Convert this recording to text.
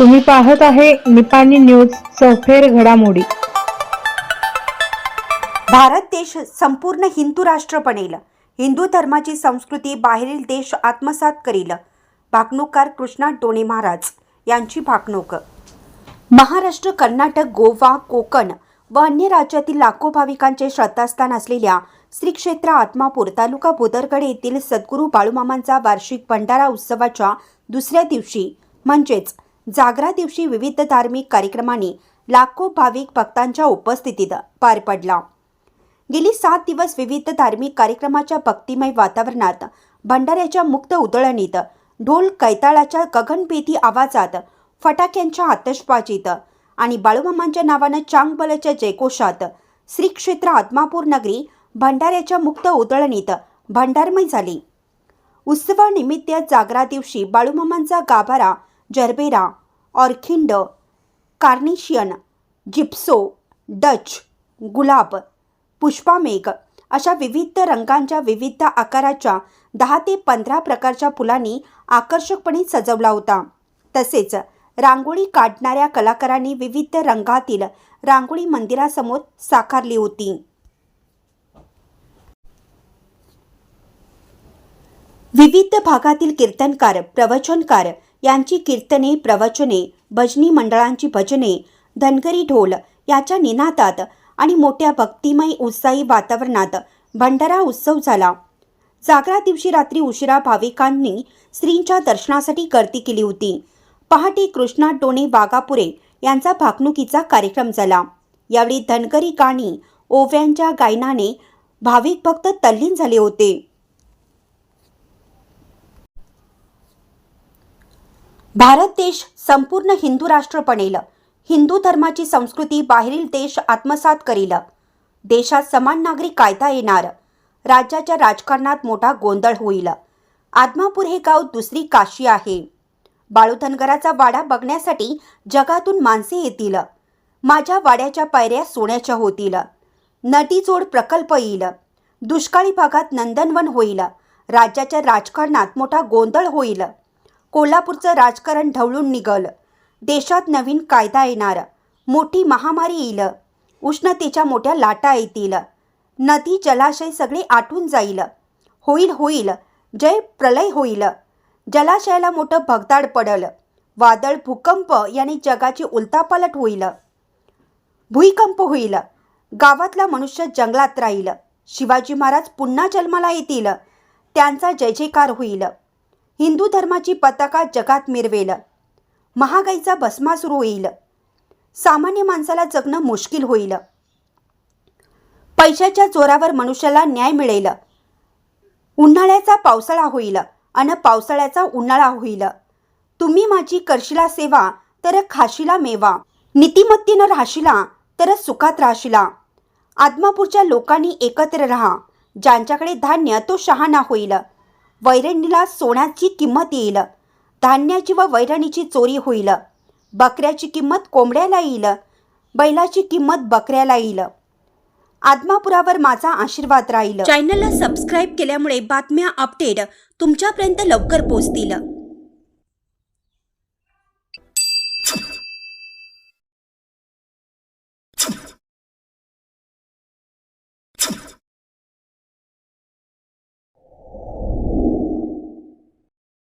तुम्ही पाहत आहे निपाणी न्यूज चौफेर घडामोडी. भारत देश संपूर्ण हिंदू राष्ट्र बनेल. हिंदू धर्माची संस्कृती बाहेरील देश आत्मसात करील. भाकणूककार कृष्णा डोणे महाराज यांची भाकणूक. महाराष्ट्र कर्नाटक गोवा कोकण व अन्य राज्यातील लाखो भाविकांचे श्रद्धास्थान असलेल्या श्री क्षेत्र आत्मापूर तालुका भुदरगड येथील सद्गुरू बाळूमामांचा वार्षिक भंडारा उत्सवाच्या दुसऱ्या दिवशी म्हणजेच जागरा दिवशी विविध धार्मिक कार्यक्रमांनी लाखो भाविक भक्तांच्या उपस्थितीत पार पडला. गेली सात दिवस विविध धार्मिक कार्यक्रमाच्या भक्तिमय वातावरणात भंडाऱ्याच्या मुक्त उधळणीत ढोल कैताळाच्या गगनभेदी आवाजात फटाक्यांच्या आतषबाजीत आणि बाळूमामांच्या नावानं चांगबलच्या जयकोशात श्री क्षेत्र आत्मापूर नगरी भंडाऱ्याच्या मुक्त उधळणीत भंडारमय झाली. उत्सवानिमित्त जागरा दिवशी बाळूमामांचा गाभारा जरबेरा ऑर्खिंड कार्निशियन जिप्सो डच गुलाब पुष्पामेघ अशा विविध रंगांच्या विविध आकाराच्या दहा ते पंधरा प्रकारच्या फुलांनी आकर्षकपणे सजवला होता. तसेच रांगोळी काढणाऱ्या कलाकारांनी विविध रंगातील रांगोळी मंदिरासमोर साकारली होती. विविध भागातील कीर्तनकार प्रवचनकार यांची कीर्तने प्रवचने भजनी मंडळांची भजने धनगरी ढोल याच्या निनादात आणि मोठ्या भक्तिमय उत्साही वातावरणात भंडारा उत्सव झाला. जागरा दिवशी रात्री उशिरा भाविकांनी स्त्रींच्या दर्शनासाठी गर्दी केली होती. पहाटे कृष्णा डोणे वाघापुरे यांचा भाकणुकीचा कार्यक्रम झाला. यावेळी धनगरी गाणी ओव्यांच्या गायनाने भाविक भक्त तल्लीन झाले होते. भारत देश संपूर्ण हिंदू राष्ट्र बनेल. हिंदू धर्माची संस्कृती बाहेरील देश आत्मसात करील. देशात समान नागरिक कायदा येणार. राज्याच्या राजकारणात मोठा गोंधळ होईल. आदमापूर हे गाव दुसरी काशी आहे. बाळू धनगराचा वाडा बघण्यासाठी जगातून माणसे येतील. माझ्या वाड्याच्या पायऱ्या सोन्याच्या होतील. नदीजोड प्रकल्प येईल. दुष्काळी भागात नंदनवन होईल. राज्याच्या राजकारणात मोठा गोंधळ होईल. कोल्हापूरचं राजकारण ढवळून निघालं. देशात नवीन कायदा येणार. मोठी महामारी येईल. उष्णतेच्या मोठ्या लाटा येतील. नदी जलाशय सगळे आटून जाईल. होईल होईल. जय प्रलय होईल. जलाशयाला मोठं भगदाड पडल. वादळ भूकंप याने जगाची उलतापालट होईल. भूकंप होईल. गावातला मनुष्य जंगलात राहील. शिवाजी महाराज पुन्हा जन्माला येतील. त्यांचा जय जयकार होईल. हिंदू धर्माची पताका जगात मिरवेल. महागाईचा भस्मा सुरू होईल. सामान्य माणसाला जगणं मुश्किल होईल. पैशाच्या जोरावर मनुष्याला न्याय मिळेल. उन्हाळ्याचा पावसाळा होईल आणि पावसाळ्याचा उन्हाळा होईल. तुम्ही माझी करशिला सेवा तर खाशीला मेवा. नीतिमत्तीनं राहशिला तर सुखात राहशिला. आदमापूरच्या लोकांनी एकत्र राहा ज्यांच्याकडे धान्य तो शहाणा होईल. वैरणीला सोन्याची किंमत येईल. धान्याची व वैरणीची चोरी होईल. बकऱ्याची किंमत कोंबड्याला येईल. बैलाची किंमत बकऱ्याला येईल. आदमापुरावर माझा आशीर्वाद राहील. चॅनलला सबस्क्राईब केल्यामुळे बातम्या अपडेट तुमच्यापर्यंत लवकर पोहोचतील.